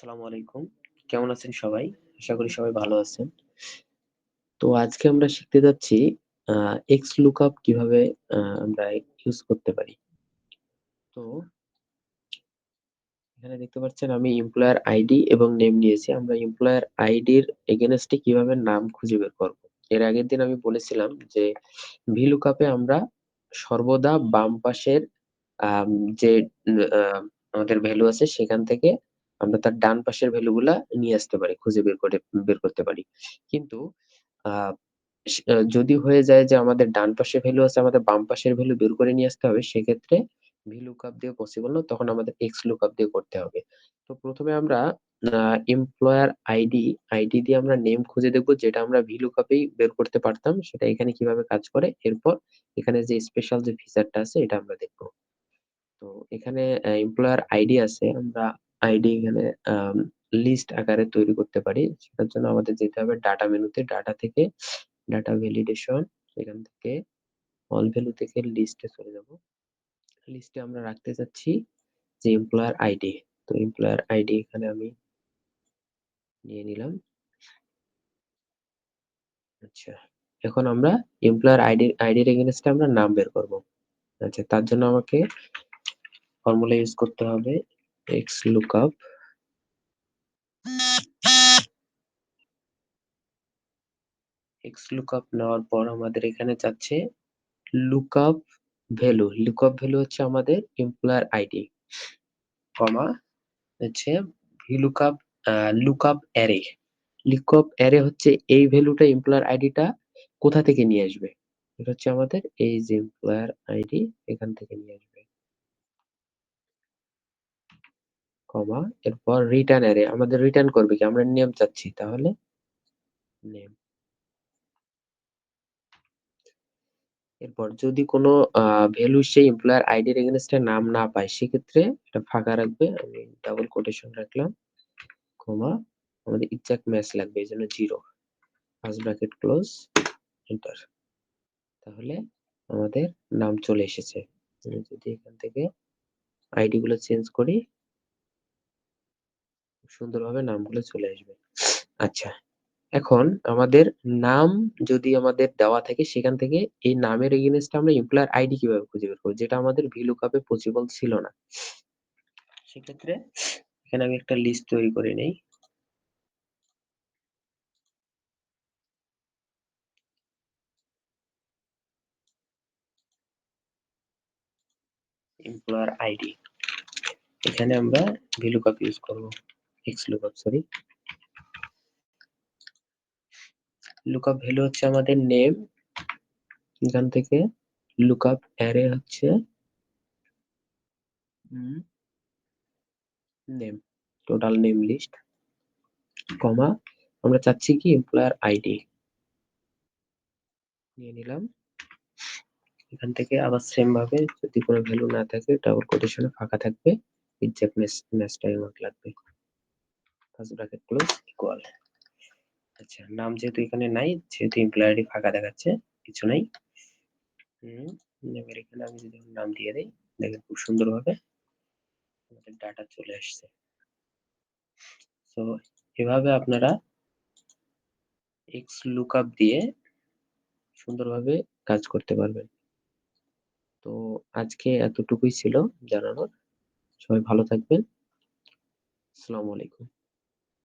আসসালামু আলাইকুম। কেমন আছেন সবাই? আশা করি সবাই ভালো আছেন। তো আজকে আমরা শিখতে যাচ্ছি, আ XLOOKUP কীভাবে আমরা ইউজ করতে পারি। তো এখানে দেখতে পাচ্ছেন আমি এমপ্লয়ার আইডি এবং নেম নিয়েছি। আমরা এমপ্লয়ার আইডির এগেইনস্ট এ কীভাবে নাম খুঁজে বের করব। এর আগের দিন আমি বলেছিলাম যে VLOOKUP এ আমরা সর্বদা বাম পাশের যে আমাদের ভ্যালু আছে সেখান থেকে আমরা তার ডান পাশের ভ্যালু গুলা নিয়ে আসতে পারি, খুঁজে বের করে বের করতে পারি। কিন্তু যদি হয়ে যায় যে আমাদের ডান পাশে ভ্যালু আছে, আমাদের বাম পাশের ভ্যালু বের করে নিয়ে আসতে হবে, সেক্ষেত্রে VLOOKUP দিয়ে পসিবল না। তখন আমাদের XLOOKUP দিয়ে করতে হবে। তো প্রথমে আমরা এমপ্লয়ার আইডি, আইডি দিয়ে আমরা নেম খুঁজে দেখব যেটা আমরা VLOOKUP এই বের করতে পারতাম, সেটা এখানে কীভাবে কাজ করে। এরপর এখানে যে স্পেশাল যে ফিচারটা আছে এটা আমরা দেখব। তো এখানে এমপ্লয়ার আইডি আছে। আমরা আইডি এখানে লিস্ট আকারে তৈরি করতে পারি। সেটার জন্য আমাদের যেতে হবে ডাটা মেনুতে। ডাটা থেকে ডাটা ভ্যালিডেশন এখান থেকে অল ভ্যালু থেকে লিস্টে চলে যাব। লিস্টে আমরা রাখতে চাচ্ছি যে এমপ্লয়ার আইডি। তো এমপ্লয়ার আইডি এখানে আমি নিয়ে নিলাম। আচ্ছা। এখন আমরা এমপ্লয়ার আইডি আইডির এগেইনস্ট এ আমরা নাম বের করব। আচ্ছা তার জন্য আমাকে ফর্মুলা ইউজ করতে হবে XLOOKUP XLOOKUP নেওয়ার পর আমাদের এখানে চাচ্ছে লুকআপ ভ্যালু। লুকআপ ভ্যালু হচ্ছে আমাদের এমপ্লয়ার আইডি, কমা হচ্ছে আ লুকআপ অ্যারে। লুকআপ অ্যারে হচ্ছে এই ভ্যালুটা এমপ্লয়ার আইডিটা কোথা থেকে নিয়ে আসবে? এটা হচ্ছে আমাদের এই যে এমপ্লয়ার আইডি এখান থেকে নিয়ে আসবে। কমা এরপর রিটার্ন অ্যারে আমাদের রিটার্ন করবে কি? আমরা নেম চাচ্ছি তাহলে নেম। এরপর যদি কোনো ভ্যালু সেই এমপ্লয়ার আইডির এগেইনস্ট এ নাম না পায় সেক্ষেত্রে এটা ফাঁকা রাখবে। আমি ডাবল কোটেশন রাখলাম, কমা আমাদের এক্সাক্ট ম্যাচ লাগবে এজন্য 0 ফার্স্ট ব্র্যাকেট ক্লোজ এন্টার। তাহলে আমাদের নাম চলে এসেছে। যদি এখান থেকে আইডি গুলো চেঞ্জ করি সুন্দরভাবে নামগুলো চলে আসবে। আচ্ছা। এখন আমাদের নাম যদি আমাদের দেওয়া থাকে সেখান থেকে এই নামের এগেইনস্ট এ আমরা এমপ্লয়ার আইডি কীভাবে খুঁজে বের করব? যেটা আমাদের VLOOKUP এ পসিবল ছিল না। সেক্ষেত্রে এখানে আমি একটা লিস্ট তৈরি করে নেই। Employer ID. এখানে আমরা VLOOKUP ইউজ করব। XLOOKUP sorry. লুকআপ ভ্যালু হচ্ছে আমাদের নেম। এখান থেকে লুকআপ অ্যারে হচ্ছে। Name. Total name list. Comma আমরা চাচ্ছি কি এমপ্লয়ার আইডি। নিয়ে নিলাম। এখান থেকে আবার সেম ভাবে যদি কোনো ভ্যালু না থাকে ডাবল কোটেশনে ফাঁকা থাকবে। এক্সাক্ট ম্যাচ ম্যাচটাই আমাকে লাগবে। First bracket close equal. আচ্ছা নাম যেহেতু এখানে নাই সেহেতু এমপ্লয়ার ফাঁকা দেখাচ্ছে। কিছু নাই। নেমের এখানে আমি যদি নাম দিয়ে দেই, দেখেন খুব সুন্দরভাবে আমাদের ডাটা চলে আসছে। তো এভাবে আপনারা XLOOKUP দিয়ে সুন্দরভাবে কাজ করতে পারবেন। তো আজকে এতটুকুই ছিল জানানোর। সবাই ভালো থাকবেন। আসসালামু আলাইকুম।